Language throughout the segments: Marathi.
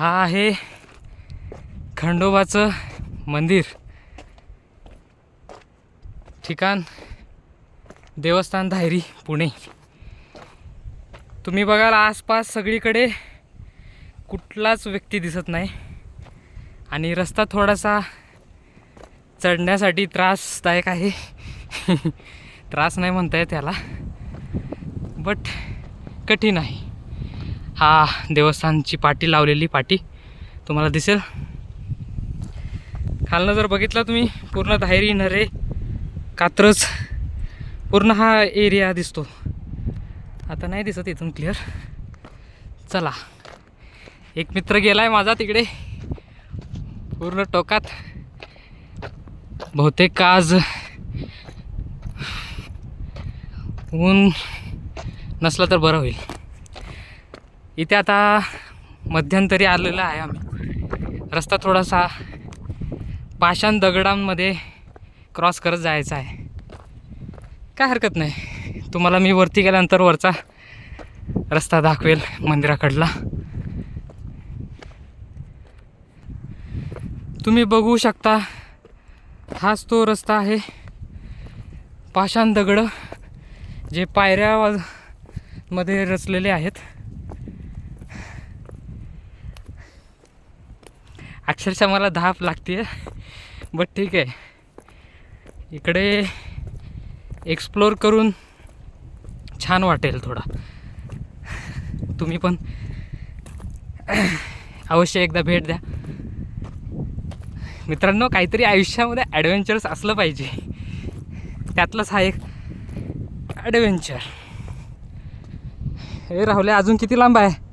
हा आहे खंडोबाचं मंदिर. ठिकाण देवस्थान धायरी पुणे. तुम्ही बघाल आसपास सगळीकडे कुठलाच व्यक्ती दिसत नाही. आणि रस्ता थोडासा चढण्यासाठी त्रासदायक आहे. त्रास नाही म्हणता येत त्याला बट कठीण आहे. हा देवस्थानची पाटी लावलेली पाटी. तुम्हाला दिसेल. खालनं जर बघितलं तुम्ही पूर्ण धायरी नरे कात्रज पूर्ण हा एरिया दिसतो. आता नाही दिसत इथून क्लिअर चला. एक मित्र गेला आहे माझा तिकडे. पूर्ण टोकात. बहुतेक आज ऊन नसलं तर बरं होईल. इथे आता मध्यंतरी आलेलं आहे आम्ही. रस्ता थोडासा पाषाण दगडांमध्ये क्रॉस करत जायचा आहे. काय हरकत नाही. तुम्हाला मी वरती गेल्यानंतर वरचा रस्ता दाखवेल मंदिराकडला. तुम्ही बघू शकता हाच तो रस्ता आहे. पाषाण दगडं जे पायऱ्या मध्ये रचलेले आहेत. अक्षरशः मला धाप लागते बट ठीक आहे. इकडे एक्सप्लोर करून छान वाटेल थोडा. तुम्ही पण अवश्य एकदा भेट द्या. मित्रांनो काहीतरी आयुष्यामध्ये ॲडव्हेंचर्स असलं पाहिजे. त्यातलंच हा एक ॲडव्हेंचर हे राहुले अजून किती लांब आहे?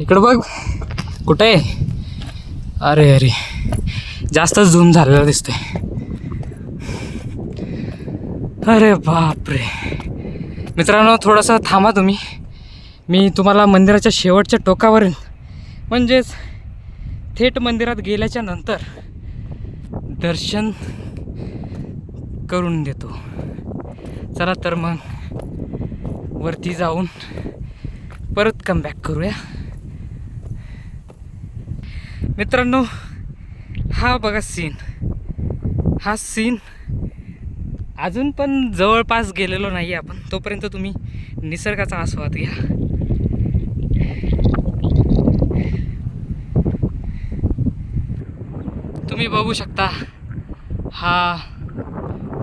इकडं बघ. कुठं? आहे अरे अरे. जास्तच झूम झालेला दिसतंय. अरे बापरे. मित्रांनो थोडंसं थांबा तुम्ही. मी तुम्हाला मंदिराच्या शेवटच्या टोकावरील म्हणजेच थेट मंदिरात गेल्याच्यानंतर दर्शन करून देतो. चला तर मग वरती जाऊन परत कमबॅक करूया. मित्रांनो हा बघा सीन हा सीन अजून पण जवळपास गेलेलो नाही आपण. तोपर्यंत तुम्ही निसर्गाचा आस्वाद घ्या. तुम्ही बघू शकता हा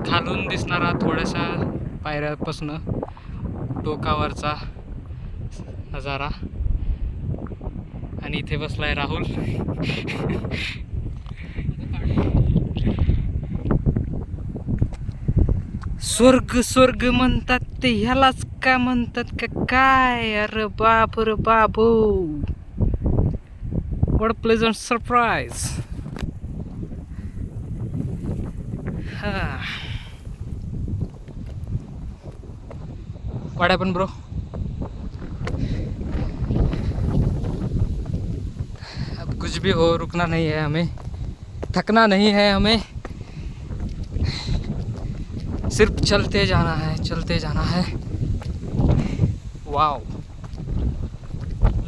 खालून दिसणारा थोड्याशा पायऱ्यापासून टोकावरचा नजारा. आणि इथे बसलाय राहुल. स्वर्ग स्वर्ग म्हणतात ते ह्यालाच का म्हणतात का काय? अरे बाप रे बाबू. वॉट प्लेझंट सरप्राईज हा. वाड्या पण ब्रो भी हो रुकना नहीं है हमें। थकना नहीं है हमें। सिर्फ चलते जाना है चलते जाना है। Wow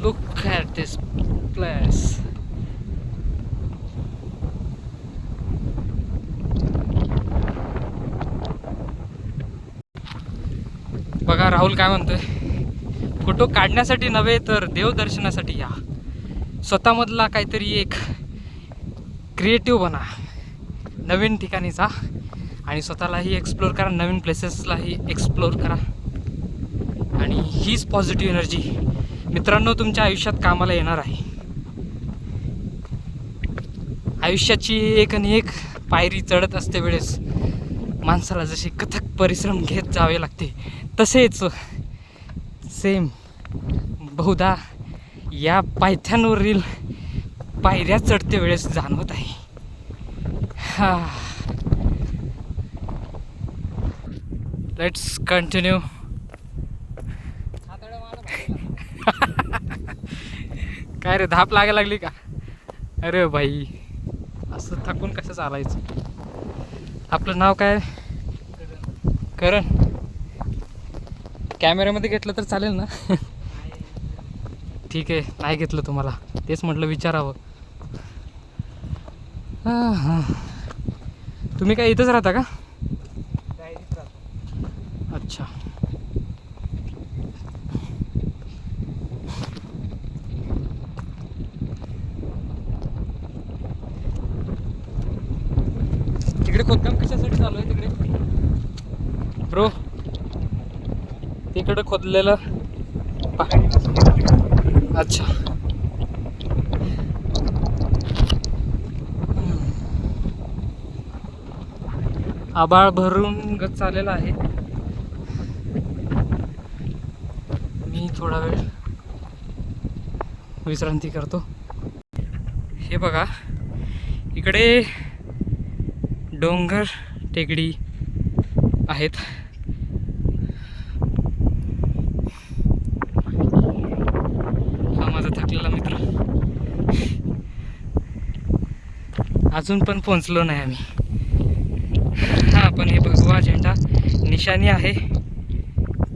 look at this place बघा राहुल काय म्हणतोय? फोटो काढण्यासाठी नव्हे तर देवदर्शनासाठी या. स्वतःमधला काहीतरी एक क्रिएटिव्ह बना. नवीन ठिकाणी जा आणि स्वतःलाही एक्सप्लोर करा नवीन प्लेसेसलाही एक्सप्लोर करा. आणि हीच पॉझिटिव्ह एनर्जी मित्रांनो तुमच्या आयुष्यात कामाला येणार आहे. आयुष्याची एक आणि एक पायरी चढत असते वेळेस. माणसाला जसे कथक परिश्रम घेत जावे लागते तसेच सेम बहुधा या पायथ्यांवरील पायऱ्या चढते वेळेस जाणवत आहे. हा. लेट्स कंटिन्यू काय रे धाप लागायला लागली का? अरे भाई असं थकून कसं चालायचं? आपलं नाव काय? करण. कॅमेऱ्यामध्ये घेतलं तर चालेल ना? ठीक आहे नाही घेतलं तुम्हाला? तेच म्हटलं विचारावं. हां तुम्ही काय इथंच राहता का? अच्छा. तिकडे खोदकाम कशासाठी चालू आहे तिकडे? ब्रो तिकडे खोदलेलं अच्छा. आबाळ भरून गत चाललेला आहे. मी थोडा वेळ विश्रांती करतो. हे बघा इकडे डोंगर टेकडी आहेत हा माझा थकलेला मित्र अजून पण पोचलो नाही आम्ही. हा पण हे भगवा झेंडा निशाणी आहे.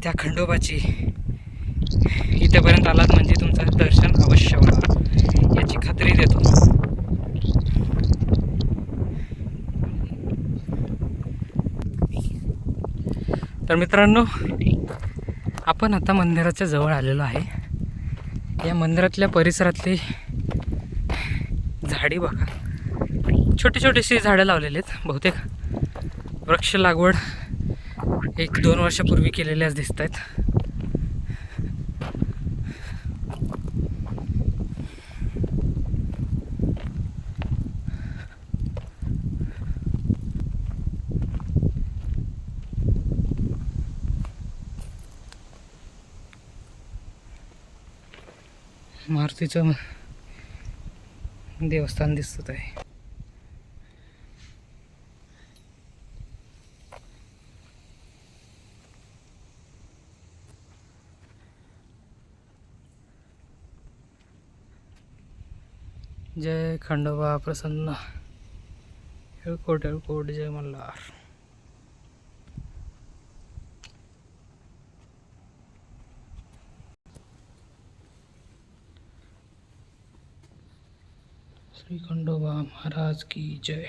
त्या खंडोबाची. इथेपर्यंत आलात म्हणजे तुमचं दर्शन अवश्य होणार. याची खात्री देतो. तर मित्रांनो आपण आता मंदिराच्या जवळ आलेलो आहे. या मंदिरातल्या परिसरातली झाडी बघा. छोटी छोटीशी झाडं लावलेली आहेत बहुतेक. वृक्ष लागवड एक दोन वर्षापूर्वी केलेल्याच दिसत आहेत मारुतीचं देवस्थान दिसत आहे जय खंडोबा प्रसन्न. हेळकोट हेळकोट जय मल्हार. श्री खंडोबा महाराज की जय.